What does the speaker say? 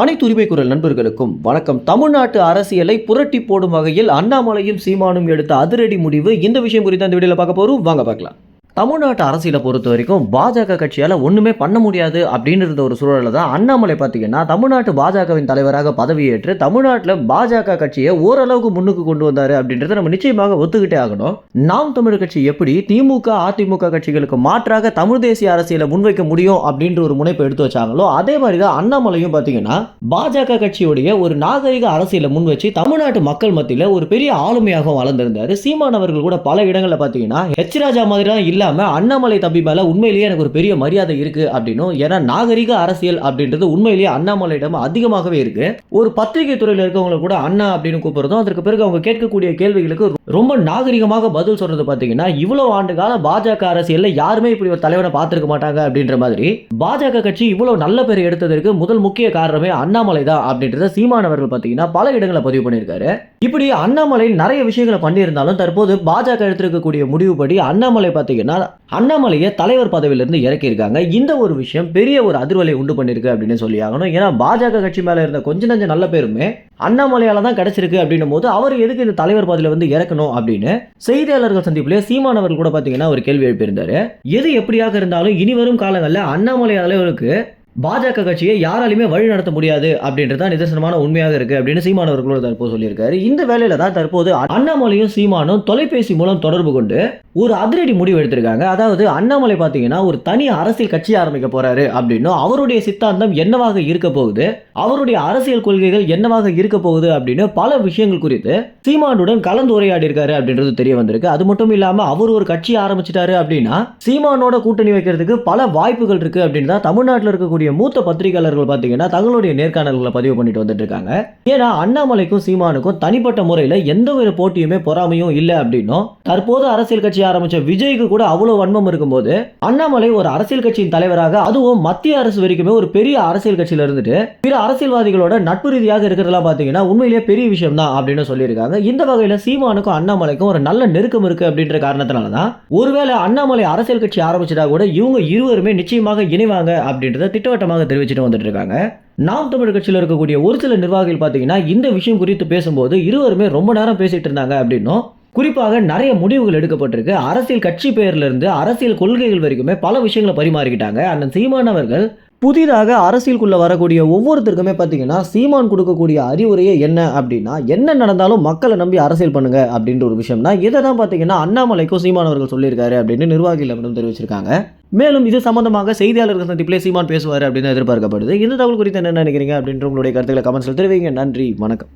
அனைத்து உரிமை குரல் நண்பர்களுக்கும் வணக்கம். தமிழ்நாட்டு அரசியலை புரட்டி போடும் வகையில் அண்ணாமலையும் சீமானும் எடுத்த அதிரடி முடிவு. இந்த விஷயம் குறித்து அந்த வீடியோவில் பார்க்க போகிறோம் வாங்க பார்க்கலாம். தமிழ்நாட்டு அரசியலை பொறுத்த வரைக்கும் பாஜக கட்சியால் ஒன்றுமே பண்ண முடியாது அப்படின்னு இருந்த ஒரு சூழலில் தான் அண்ணாமலை பார்த்தீங்கன்னா தமிழ்நாட்டு பாஜகவின் தலைவராக பதவியேற்று தமிழ்நாட்டில் பாஜக கட்சியை ஓரளவுக்கு முன்னுக்கு கொண்டு வந்தார் அப்படின்றத நம்ம நிச்சயமாக ஒத்துக்கிட்டே ஆகணும். நாம் தமிழ் கட்சி எப்படி திமுக அதிமுக கட்சிகளுக்கு மாற்றாக தமிழ் தேசிய அரசியலை முன்வைக்க முடியும் அப்படின்ற ஒரு முனைப்பை எடுத்து வச்சாங்களோ அதே மாதிரி தான் அண்ணாமலையும் பார்த்தீங்கன்னா பாஜக கட்சியுடைய ஒரு நாகரிக அரசியலை முன் வச்சு தமிழ்நாட்டு மக்கள் மத்தியில் ஒரு பெரிய ஆளுமையாக வளர்ந்திருந்தார். சீமான் அவர்கள் கூட பல இடங்களில் பார்த்தீங்கன்னா ஹெச் ராஜா மாதிரி தான் இல்லாமல் அண்ணாமலை தம்பி மேலே உண்மையிலேயே எனக்கு ஒரு பெரிய மரியாதை இருக்குது அப்படின்னும். ஏன்னா நாகரிக அரசியல் அப்படின்றது உண்மையிலேயே அண்ணாமலையிடம் அதிகமாகவே இருக்குது ஒரு பத்திரிகை துறையில் இருக்கவங்களை கூட அண்ணா அப்படின்னு கூப்பிட்றதும் அதற்கு பிறகு அவங்க கேட்கக்கூடிய கேள்விகளுக்கு ரொம்ப நாகரிகமாக பதில் சொல்றது பார்த்தீங்கன்னா இவ்வளோ ஆண்டு கால பாஜக அரசியலில் யாருமே இப்படி ஒரு தலைவனை பார்த்துருக்க மாட்டாங்க அப்படின்ற மாதிரி பாஜக கட்சி இவ்வளோ நல்ல பேர் எடுத்ததற்கு முதல் முக்கிய காரணமே அண்ணாமலை தான் அப்படின்றத சீமான் அவர்கள் பார்த்தீங்கன்னா பல இடங்களை பதிவு பண்ணியிருக்காரு. இப்படி அண்ணாமலை நிறைய விஷயங்களை பண்ணியிருந்தாலும் தற்போது பாஜக எடுத்திருக்கக்கூடிய முடிவுபடி அண்ணாமலை பார்த்தீங்கன்னா அண்ணாமலையை தலைவர் பதவியிலிருந்து இறக்கியிருக்காங்க. இந்த ஒரு விஷயம் பெரிய ஒரு அதிர்வலை உண்டு பண்ணியிருக்கு அப்படின்னு சொல்லி ஆகணும். ஏன்னா பாஜக கட்சி மேலே இருந்த கொஞ்ச நஞ்ச நல்ல பேருமே அண்ணாமலையால் தான் கிடைச்சிருக்கு அப்படின்னும் போது அவர் எதுக்கு இந்த தலைவர் பதவியில் வந்து இறக்கணும் அப்படின்னு செய்தியாளர்கள் சந்திப்பிலே சீமானவர்கள் கூட பார்த்தீங்கன்னா ஒரு கேள்வி எழுப்பியிருந்தார். எது எப்படியாக இருந்தாலும் இனி வரும் காலங்களில் அண்ணாமலை தலைவருக்கு பாஜக கட்சியை யாராலையுமே வழி நடத்த முடியாது அப்படின்றது தான் நிதர்சனமான உண்மையாக இருக்கு அப்படின்னு சீமானவர்களோட தற்போது சொல்லியிருக்காரு. இந்த வேலையில தான் தற்போது அண்ணாமலையும் சீமானும் தொலைபேசி மூலம் தொடர்பு கொண்டு ஒரு அதிரடி முடிவு எடுத்திருக்காங்க. அதாவது அண்ணாமலை பார்த்தீங்கன்னா ஒரு தனி அரசியல் கட்சி ஆரம்பிக்க போறாரு அப்படின்னும் அவருடைய சித்தாந்தம் என்னவாக இருக்க போகுது? அவருடைய அரசியல் கொள்கைகள் என்னவாக இருக்க போகுது அப்படின்னு பல விஷயங்கள் குறித்து சீமானுடன் கலந்துரையாடி இருக்காரு அப்படின்றது தெரிய வந்திருக்கு. அது மட்டும் இல்லாம அவர் ஒரு கட்சி ஆரம்பிச்சிட்டாரு அப்படின்னா சீமானோட கூட்டணி வைக்கிறதுக்கு பல வாய்ப்புகள் இருக்கு அப்படின்னு தான் தமிழ்நாட்டில் இருக்கக்கூடிய மூத்த பத்திரிகையாளர்கள் பார்த்தீங்கன்னா தங்களுடைய நேர்காணல்களை பதிவு பண்ணிட்டு வந்துட்டு இருக்காங்க ஏன்னா அண்ணாமலைக்கும் சீமானுக்கும் தனிப்பட்ட முறையில் எந்த ஒரு போட்டியுமே பொறாமையும் இல்லை அப்படின்னும் தற்போது அரசியல் கட்சி ஆரம்பிச்ச விஜய்க்கு கூட அவ்வளோ வன்மம் இருக்கும்போது அண்ணாமலை ஒரு அரசியல் கட்சியின் தலைவராக அதுவும் மத்திய அரசு வரைக்குமே ஒரு பெரிய அரசியல் கட்சியில் இருந்துட்டு பிற அரசியல்வாதிகளோட நட்பு ரீதியாக இருக்கிறதெல்லாம் பார்த்தீங்கன்னா உண்மையிலேயே பெரிய விஷயம் தான் அப்படின்னு சொல்லியிருக்காங்க. இந்த வகையில் சீமானுக்கும் அண்ணாமலைக்கும் ஒரு நல்ல நெருக்கம் இருக்கு அப்படின்ற காரணத்தினால தான் ஒருவேளை அண்ணாமலை அரசியல் கட்சி ஆரம்பிச்சதா கூட இவங்க இருவருமே நிச்சயமாக இணைவாங்க அப்படின்றத திட்டம் திட்டவட்டமாக தெரிவிச்சுட்டு வந்துட்டு இருக்காங்க நாம் தமிழ் கட்சியில் இருக்கக்கூடிய ஒரு சில நிர்வாகிகள் பார்த்தீங்கன்னா இந்த விஷயம் குறித்து பேசும்போது இருவருமே ரொம்ப நேரம் பேசிட்டு இருந்தாங்க அப்படின்னும் குறிப்பாக நிறைய முடிவுகள் எடுக்கப்பட்டிருக்கு. அரசியல் கட்சி பெயர்லேருந்து அரசியல் கொள்கைகள் வரைக்குமே பல விஷயங்களை பரிமாறிக்கிட்டாங்க. அண்ணன் சீமான் அவர்கள் புதிதாக அரசியலுக்குள்ளே வரக்கூடிய ஒவ்வொருத்தருக்குமே பார்த்தீங்கன்னா சீமான் கொடுக்கக்கூடிய அறிவுரையே என்ன அப்படின்னா என்ன நடந்தாலும் மக்களை நம்பி அரசியல் பண்ணுங்க அப்படின்ற ஒரு விஷயம் தான் இதை தான் பார்த்தீங்கன்னா அண்ணாமலைக்கும் சீமான் அவர்கள் சொல்லியிருக்காரு அப்படின்னு நிர்வாகிகளிடம் தெரிவிச்சிருக்காங்க. மேலும் இது சம்பந்தமாக செய்தியாளர்கள் சந்திப்பிலே சீமான் பேசுவார் அப்படின்னு எதிர்பார்க்கப்படுது. இந்த தகவல் குறித்து என்ன நினைக்கிறீங்க அப்படின்ற உங்களுடைய கருத்துக்களை கமெண்ட்ஸில் தெரிவிங்க. நன்றி வணக்கம்.